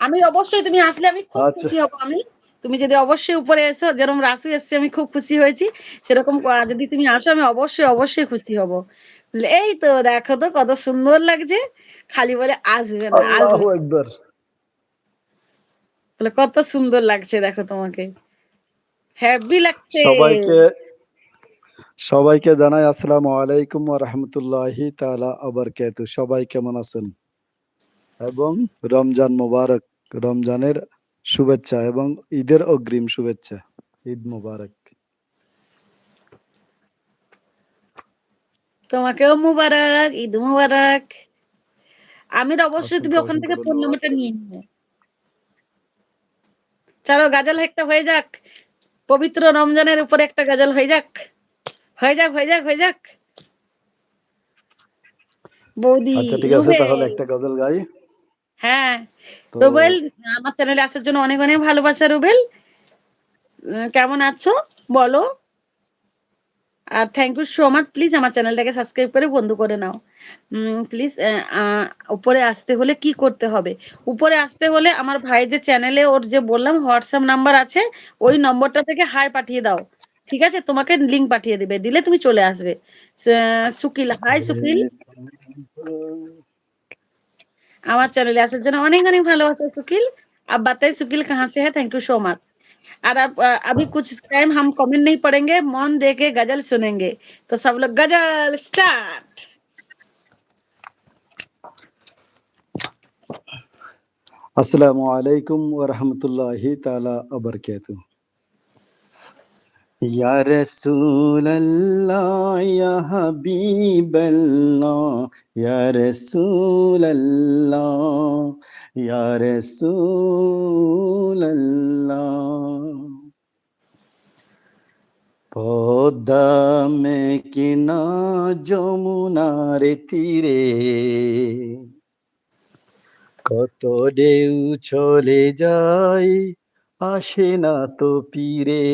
আমি অবশ্যই তুমি আসলে আমি খুব আচ্ছা। খুশি হব আমি। তুমি যদি অবশ্যই উপরে এসো যেরকম রাসু এসছে আমি খুব খুশি হয়েছি। সেরকম যদি তুমি আসো আমি অবশ্যই, অবশ্যই খুশি হব। এই তো দেখো তো কত সুন্দর লাগছে। খালি বলে আসবে না! বলে কত সুন্দর লাগছে দেখো তোমাকে। হেব্বি লাগছে। সবাইকে সবাইকে জানাই আসসালামু আলাইকুম ওয়া রাহমাতুল্লাহি তাআলা ওয়া বারাকাতুহু। সবাই কেমন আছেন? এবং রমজান মোবারক। রমজানের শুভেচ্ছা এবং ঈদের অগ্রিম শুভেচ্ছা। ঈদ মুবারক তোমাকেও মুবারক, ঈদ মুবারক। আমির অবশ্যই তুমি ওখান থেকে ফোন। নাম্বারটা নিয়ে নিও। চলো গাজাল একটা হয়ে যাক। পবিত্র রমজানের উপরে একটা গাজল হয়ে যাক। হয়ে যাক, হয়ে যাক, হয়ে যাক। বৌদি, আচ্ছা ঠিক আছে তাহলে একটা গজল গাই। হ্যাঁ, রুবেল আমার চ্যানেলে আসার জন্য অনেক, অনেক ভালোবাসা রুবেল। কেমন আছো বলো? আর thank you so much. Please আমার চ্যানেলটাকে সাবস্ক্রাইব করে বন্ধ করে নাও। প্লিজ উপরে আসতে হলে কি করতে হবে? উপরে আসতে হলে আমার ভাই যে চ্যানেলে ওর যে বললাম হোয়াটসঅ্যাপ নাম্বার আছে, ওই নম্বরটা থেকে হাই পাঠিয়ে দাও। ঠিক আছে? তোমাকে লিংক পাঠিয়ে দিবে। দিলে তুমি চলে আসবে। সুকিল, হাই সুকিল। আমার চ্যানেলে আসার জন্য অনেক, অনেক ভালোবাসা सुकील। आप बताइए सुकील कहाँ से है? Thank you so much. और अब अ, अभी कुछ टाइम हम कमेंट नहीं पढ़ेंगे, मौन दे के गज़ल सुनेंगे। तो सब लोग गज़ल स्टार्ट। আসসালামু আলাইকুম ওয়া রাহমাতুল্লাহি তাআলা ওয়া বারাকাতুহু। ইয়া রাসূলাল্লাহ ইয়া হাবিবাল্লাহ ইয়া রাসূলাল্লাহ ইয়া রাসূলাল্লাহ পদ্মা মেঘনা যমুনার তীরে, কত ঢেউ চলে যায় আসে না তো ফিরে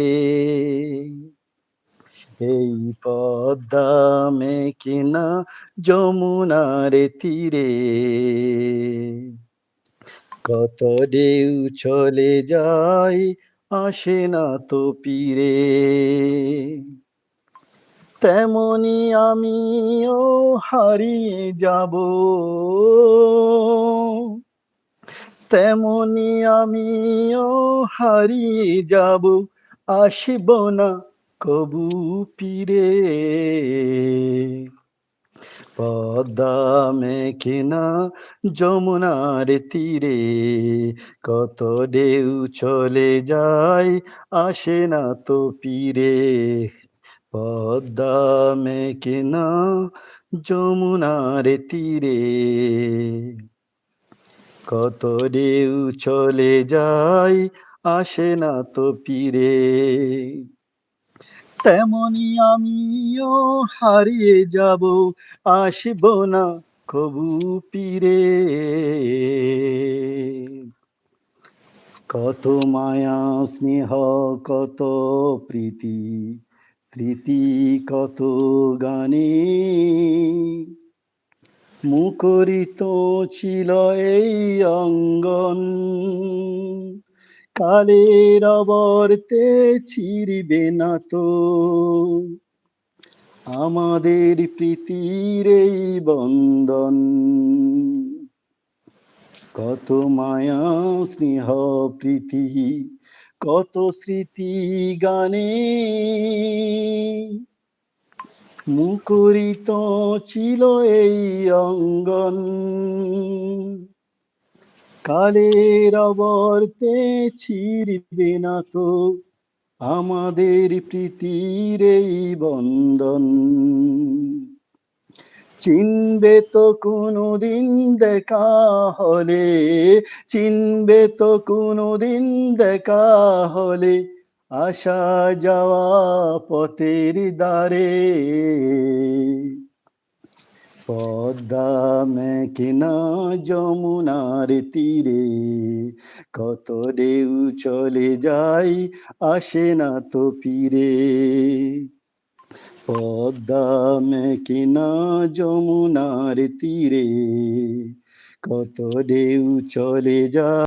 এই পদ্মা মেঘনা যমুনার তীরে। কত ঢেউ চলে যায়, আসে না তো ফিরে তেমনি আমিও হারিয়ে যাব। তেমনি আমিও হারিয়ে যাব, আসিব না কবু ফিরে পদ্মা মেঘনা যমুনার তীরে, কত ঢেউ চলে যায়, আসে না তো ফিরে পদ্মা মেঘনা যমুনার তীরে। কত ঢেউ চলে যায় আসে না তো ফিরে। তেমনি আমিও হারিয়ে যাব, আসিব না কবু ফিরে। কত মায়া স্নেহ, কত প্রীতি, স্মৃতি, কত গানে। মুখরিত ছিল এই অঙ্গন। কালের অবর্তে ছিড়বে না তো। আমাদের প্রীতির এই বন্ধন। কত মায়া, স্নেহ, প্রীতি, কত স্মৃতি গানে। মুখরিত ছিল এই অঙ্গন। কালের অবর্তে ছিড়বে না তো আমাদের প্রীতির এই বন্ধন। চিনবে তো কোনোদিন দেখা হলে, চিনবে তো কোনোদিন দেখা হলে আসা যাওয়া পথের দ্বারে। পদ্মা মেঘনা যমুনার তীরে, কত ঢেউ চলে যায় আসে না তো ফিরে। পদ্মা মেঘনা যমুনার তীরে, কত ঢেউ চলে যায়